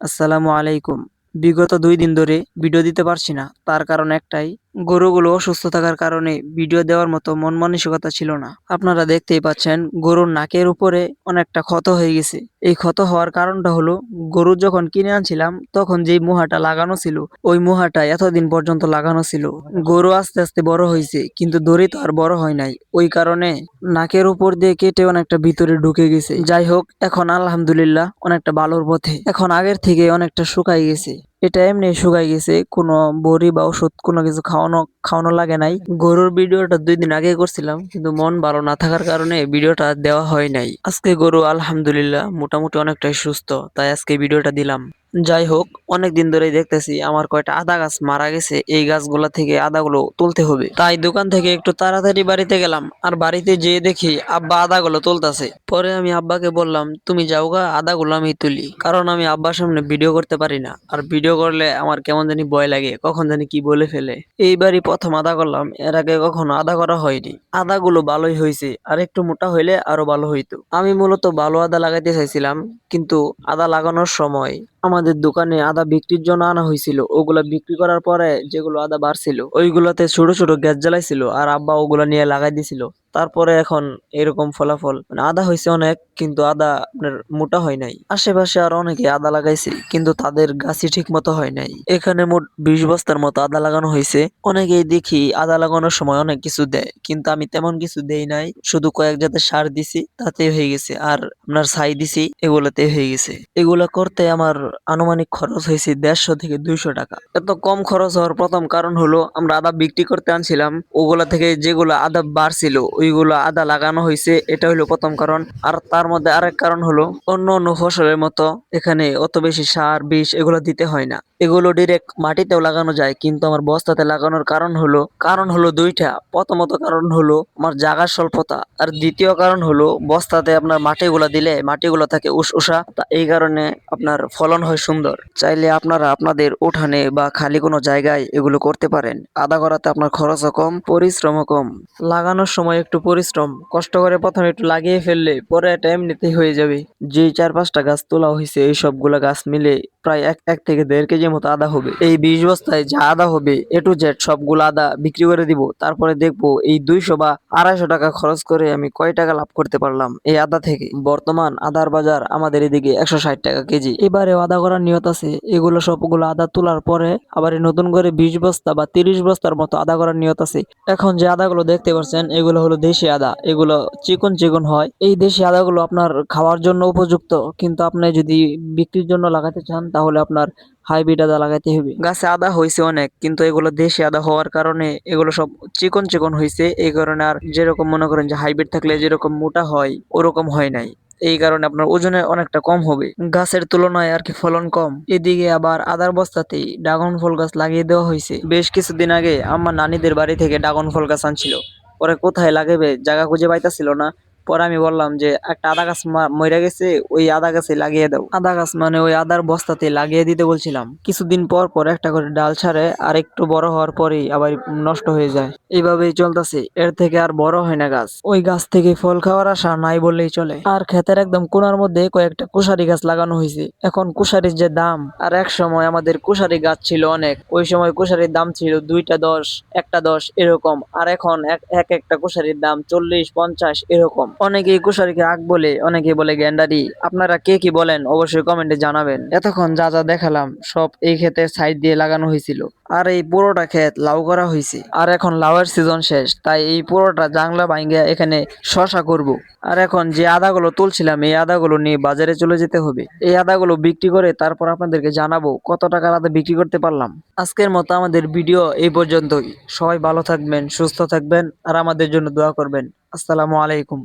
আসসালামু আলাইকুম। বিগত দুই দিন ধরে ভিডিও দিতে পারছি না। তার কারণ একটাই গরুগুলো অসুস্থ থাকার কারণে ভিডিও দেওয়ার মতো মন মানসিকতা ছিল না। আপনারা দেখতেই পাচ্ছেন, গরুর নাকের উপরে অনেকটা ক্ষত হয়ে গেছে। এই ক্ষত হওয়ার কারণটা হলো, গরু যখন কিনে আনছিলাম, তখন যেই মুহাটা লাগানো ছিল, ওই মুহাটা এতদিন পর্যন্ত লাগানো ছিল। গরু আস্তে আস্তে বড় হয়েছে, কিন্তু দড়ি তো আর বড় হয় নাই। ওই কারণে নাকের উপর দিয়ে কেটে অনেকটা ভিতরে ঢুকে গেছে। যাই হোক, এখন আলহামদুলিল্লাহ অনেকটা ভালোর পথে। এখন আগের থেকে অনেকটা শুকাই গেছে। এটা এমনি শুকাই গেছে, কোনো বড়ি বা ওষুধ, কোনো কিছু খাওয়ানো খাওয়ানো লাগে নাই। গরুর ভিডিওটা দুই দিন আগে করছিলাম, কিন্তু মন ভালো না থাকার কারণে ভিডিওটা দেওয়া হয় নাই। আজকে গরু আলহামদুলিল্লাহ মোটামুটি অনেকটাই সুস্থ, তাই আজকে ভিডিওটা দিলাম। যাই হোক অনেক দিন ধরেই দেখতেছি আমার কয়টা আদা গাছ মারা গেছে, এই গাছগুলা থেকে আদাগুলো তুলতে হবে। তাই দোকান থেকে একটু তাড়াতাড়ি বাড়িতে গেলাম, আর বাড়িতে যেয়ে দেখি আব্বা আদাগুলো তুলতাছে। পরে আমি আব্বাকে বললাম, তুমি যাও গা, আদাগুলো আমি তুলি। কারণ আমি আব্বার সামনে ভিডিও করতে পারি না, আর ভিডিও করলে আমার কেমন জানি ভয় লাগে, কখন জানি কি বলে ফেলে। এইবারই প্রথম আদা করলাম, এর আগে কখনো আদা করা হয়নি। আদাগুলো ভালোই হয়েছে, আর একটু মোটা হইলে আরও ভালো হইতো। আমি মূলত ভালো আদা লাগাইতে চাইছিলাম, কিন্তু আদা লাগানোর সময় আমাদের দোকানে আদা বিক্রির জন্য আনা হয়েছিল। ওগুলা বিক্রি করার পরে যেগুলো আদা বাড়ছিল, ওইগুলোতে ছোট ছোট গ্যাস জ্বালাইছিল আর আব্বা ওগুলা নিয়ে লাগাই দিছিল। তারপরে এখন এরকম ফলাফল মানে আদা হয়েছে অনেক, কিন্তু আদা আপনার মোটা হয় নাই। আশেপাশে আর অনেকে আদা লাগাইছে, কিন্তু তাদের গাছই ঠিক মতো হয় নাই। এখানে মোট বিশ বস্তার মতো আদা লাগানো হয়েছে। অনেকেই দেখি আদা লাগানোর সময় অনেক কিছু দেয়, কিন্তু আমি তেমন কিছু দেই নাই। শুধু কয়েক জাতের সার দিছি তাতে হয়ে গেছে। আর আপনার ছাই দিছি এগুলাতে হয়ে গেছে। এগুলা করতে আমার আনুমানিক খরচ হয়েছে দেড়শো থেকে দুইশো টাকা। এত কম খরচ হওয়ার প্রথম কারণ হলো, আমরা আদা বিক্রি করতে আনছিলাম, ওগুলা থেকে যেগুলো আদা বাড়ছিল ওইগুলো আদা লাগানো হয়েছে, এটা হলো প্রথম কারণ। আর তার মধ্যে আরেক কারণ হলো, অন্য অন্য ফসলের মতো এখানে অত বেশি সার, বিষ এগুলো দিতে হয় না। এগুলো ডিরেক্ট মাটিতেও লাগানো যায়, কিন্তু আমার বস্তাতে লাগানোর কারণ হলো কারণ হলো দুইটা। প্রথমত কারণ হলো আমার জাগার স্বল্পতা, আর দ্বিতীয় কারণ হলো বস্তাতে আপনার মাটিগুলো দিলে মাটিগুলো থাকে উস উষা, তা এই কারণে আপনার ফলন হয় সুন্দর। চাইলে আপনারা আপনাদের উঠানে বা খালি কোনো জায়গায় এগুলো করতে পারেন। আদা করাতে আপনার খরচও কম, পরিশ্রমও কম। লাগানোর সময় একটু পরিশ্রম, কষ্ট করে প্রথমে একটু লাগিয়ে ফেললে পরে এটা এমনিতেই হয়ে যাবে। যে চার পাঁচটা গাছ তোলা হয়েছে এই সবগুলা গাছ মিলে প্রায় এক এক থেকে দেড় কেজি মতো আদা হবে। এই বিশ বস্তায় যা আদা হবে, এ টু জেড সবগুলো আদা বিক্রি করে দিব। তারপরে দেখব এই দুইশো বা আড়াইশো টাকা খরচ করে আমি কয় টাকা লাভ করতে পারলাম এই আদা থেকে? বর্তমান আদার বাজার আমাদের এদিকে একশো ষাট টাকা কেজি। এবারে আদা করার নিয়ত আছে। এগুলো সবগুলো আদা তোলার পরে আবার নতুন করে বিশ বস্তা বা তিরিশ বস্তার মতো আদা করার নিয়ত আছে। এখন যে আদাগুলো দেখতে পাচ্ছেন, এগুলো হলো দেশি আদা, এগুলো চিকন চিকন হয়। এই দেশি আদাগুলো আপনার খাওয়ার জন্য উপযুক্ত, কিন্তু আপনি যদি বিক্রির জন্য লাগাতে চান, তাহলে আপনার হাইব্রিড আদা লাগাইতে হবে। গাছে আদা হয়েছে অনেক, কিন্তু এগুলো দেশি আদা হওয়ার কারণে এগুলো সব চিকন চিকন হয়েছে এই কারণে আর যেরকম মনে করেন যে হাইব্রিড থাকলে যেরকম মোটা হয়, ওরকম হয় নাই। এই কারণে আপনার ওজনে অনেকটা কম হবে। গাছের তুলনায় আর কি ফলন কম। এদিকে আবার আদার বস্তাতেই ড্রাগন ফল গাছ লাগিয়ে দেওয়া হয়েছে বেশ কিছুদিন আগে আমার নানিদের বাড়ি থেকে ড্রাগন ফল গাছ আনছিল। পরে কোথায় লাগাবে জায়গা খুঁজে পাইতাছিল না। পরে আমি বললাম যে, একটা আদা গাছ মরে গেছে, ওই আদা গাছে লাগিয়ে দাও। আদা গাছ মানে ওই আদার বস্তাতে লাগিয়ে দিতে বলছিলাম। কিছুদিন পর পর একটা করে ডাল ছাড়ে, আর একটু বড় হওয়ার পরেই আবার নষ্ট হয়ে যায়। এইভাবেই চলতেছে। এর থেকে আর বড় হয় না গাছ। ওই গাছ থেকে ফল খাওয়ার আশা নাই বললেই চলে। আর ক্ষেতের একদম কোনার মধ্যে কয়েকটা কুশারি গাছ লাগানো হয়েছে। এখন কুশারির যে দাম, আর এক সময় আমাদের কুশারি গাছ ছিল অনেক। ওই সময় কুশারির দাম ছিল দুইটা দশ, একটা দশ এরকম। আর এখন এক একটা কুশারির দাম চল্লিশ, পঞ্চাশ এরকম। অনেকেই কুশারিকে আগ বলে অনেকে বলে গ্যান্ডারি। আপনারা কে কি বলেন, অবশ্যই কমেন্টে জানাবেন। এতক্ষণ যা যা দেখালাম, সব এই ক্ষেতের সাইড দিয়ে লাগানো হয়েছিল। আর এই পুরোটা ক্ষেত লাউ করা হয়েছে। আর এখন লাউয়ের সিজন শেষ, তাই এই পুরোটা জাংলা ভাঙ্গিয়া এখানে শশা করব। আর এখন যে আদাগুলো তুলছিলাম, এই আদাগুলো নিয়ে বাজারে চলে যেতে হবে। এই আদাগুলো বিক্রি করে তারপর আপনাদেরকে জানাব কত টাকার আদা বিক্রি করতে পারলাম। আজকের মতো আমাদের ভিডিও এই পর্যন্তই। সবাই ভালো থাকবেন, সুস্থ থাকবেন, আর আমাদের জন্য দোয়া করবেন। আসসালামু আলাইকুম।